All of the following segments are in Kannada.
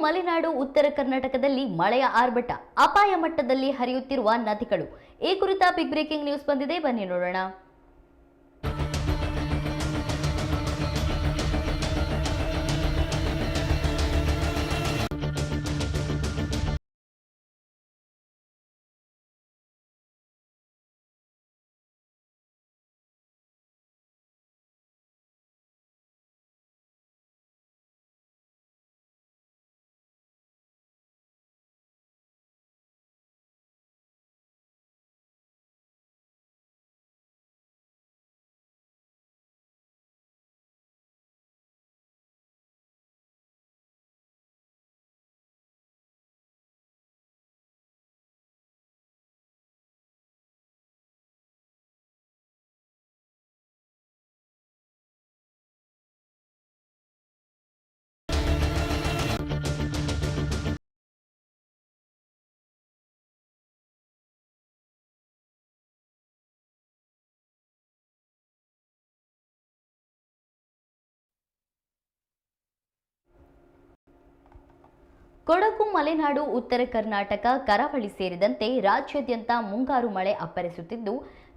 ಮಲೆನಾಡು, ಉತ್ತರ ಕರ್ನಾಟಕದಲ್ಲಿ ಮಳೆಯ ಆರ್ಭಟ, ಅಪಾಯ ಮಟ್ಟದಲ್ಲಿ ಹರಿಯುತ್ತಿರುವ ನದಿಗಳು. ಈ ಕುರಿತ ಬಿಗ್ ಬ್ರೇಕಿಂಗ್ ನ್ಯೂಸ್ ಬಂದಿದೆ. ಬನ್ನಿ ನೋಡೋಣ. ಕೊಡಗು, ಮಲೆನಾಡು, ಉತ್ತರ ಕರ್ನಾಟಕ, ಕರಾವಳಿ ಸೇರಿದಂತೆ ರಾಜ್ಯಾದ್ಯಂತ ಮುಂಗಾರು ಮಳೆ ಅಪ್ಪರಿಸುತ್ತಿದ್ದು,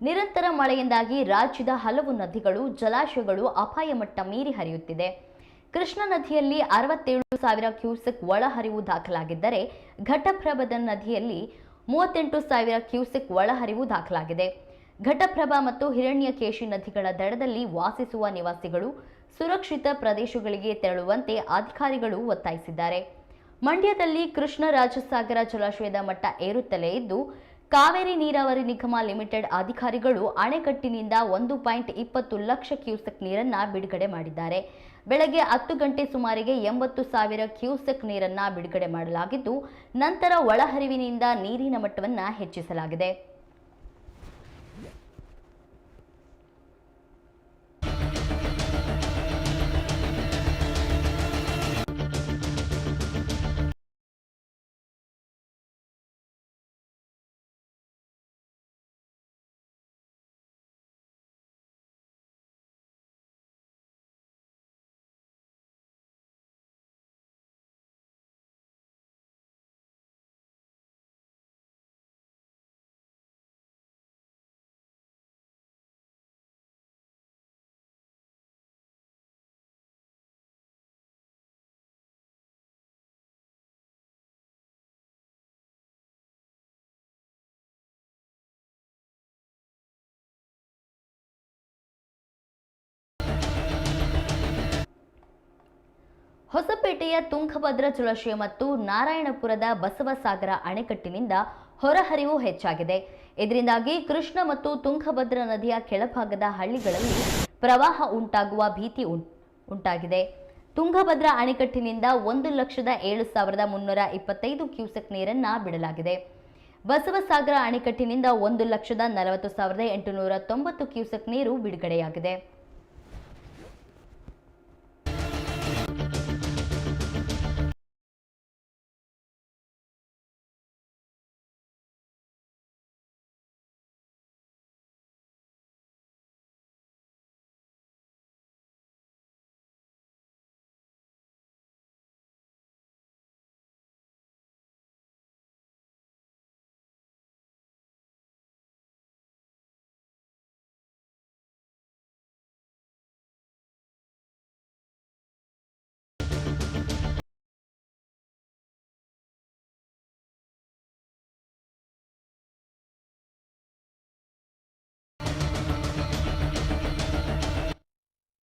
ನಿರಂತರ ಮಳೆಯಿಂದಾಗಿ ರಾಜ್ಯದ ಹಲವು ನದಿಗಳು, ಜಲಾಶಯಗಳು ಅಪಾಯ ಮಟ್ಟ ಮೀರಿ ಹರಿಯುತ್ತಿದೆ. ಕೃಷ್ಣಾ ನದಿಯಲ್ಲಿ ಅರವತ್ತೇಳು ಸಾವಿರ ಕ್ಯೂಸೆಕ್ ಒಳಹರಿವು ದಾಖಲಾಗಿದ್ದರೆ, ಘಟಪ್ರಭದ ನದಿಯಲ್ಲಿ ಮೂವತ್ತೆಂಟು ಸಾವಿರ ಕ್ಯೂಸೆಕ್ ಒಳಹರಿವು ದಾಖಲಾಗಿದೆ. ಘಟಪ್ರಭಾ ಮತ್ತು ಹಿರಣ್ಯಕೇಶಿ ನದಿಗಳ ದಡದಲ್ಲಿ ವಾಸಿಸುವ ನಿವಾಸಿಗಳು ಸುರಕ್ಷಿತ ಪ್ರದೇಶಗಳಿಗೆ ತೆರಳುವಂತೆ ಅಧಿಕಾರಿಗಳು ಒತ್ತಾಯಿಸಿದ್ದಾರೆ. ಮಂಡ್ಯದಲ್ಲಿ ಕೃಷ್ಣ ರಾಜಸಾಗರ ಜಲಾಶಯದ ಮಟ್ಟ ಏರುತ್ತಲೇ ಇದ್ದು, ಕಾವೇರಿ ನೀರಾವರಿ ನಿಗಮ ಲಿಮಿಟೆಡ್ ಅಧಿಕಾರಿಗಳು ಅಣೆಕಟ್ಟಿನಿಂದ ಒಂದು ಪಾಯಿಂಟ್ ಇಪ್ಪತ್ತು ಲಕ್ಷ ಕ್ಯೂಸೆಕ್ ನೀರನ್ನ ಬಿಡುಗಡೆ ಮಾಡಿದ್ದಾರೆ. ಬೆಳಗ್ಗೆ ಹತ್ತು ಗಂಟೆ ಸುಮಾರಿಗೆ ಎಂಬತ್ತು ಸಾವಿರ ಕ್ಯೂಸೆಕ್ ನೀರನ್ನ ಬಿಡುಗಡೆ ಮಾಡಲಾಗಿದ್ದು, ನಂತರ ಒಳಹರಿವಿನಿಂದ ನೀರಿನ ಮಟ್ಟವನ್ನು ಹೆಚ್ಚಿಸಲಾಗಿದೆ. ಹೊಸಪೇಟೆಯ ತುಂಗಭದ್ರಾ ಜಲಾಶಯ ಮತ್ತು ನಾರಾಯಣಪುರದ ಬಸವಸಾಗರ ಅಣೆಕಟ್ಟಿನಿಂದ ಹೊರಹರಿವು ಹೆಚ್ಚಾಗಿದೆ. ಇದರಿಂದಾಗಿ ಕೃಷ್ಣ ಮತ್ತು ತುಂಗಭದ್ರಾ ನದಿಯ ಕೆಳಭಾಗದ ಹಳ್ಳಿಗಳಲ್ಲಿ ಪ್ರವಾಹ ಉಂಟಾಗುವ ಭೀತಿ ಉಂಟಾಗಿದೆ. ತುಂಗಭದ್ರಾ ಅಣೆಕಟ್ಟಿನಿಂದ ಒಂದು ಲಕ್ಷದ ಏಳು ಸಾವಿರದ ಮುನ್ನೂರ ಇಪ್ಪತ್ತೈದು ಕ್ಯೂಸೆಕ್ ನೀರನ್ನ ಬಿಡಲಾಗಿದೆ. ಬಸವಸಾಗರ ಅಣೆಕಟ್ಟಿನಿಂದ ಒಂದು ಲಕ್ಷದ ನಲವತ್ತು ಸಾವಿರದ ಎಂಟುನೂರ ತೊಂಬತ್ತು ಕ್ಯೂಸೆಕ್ ನೀರು ಬಿಡುಗಡೆಯಾಗಿದೆ.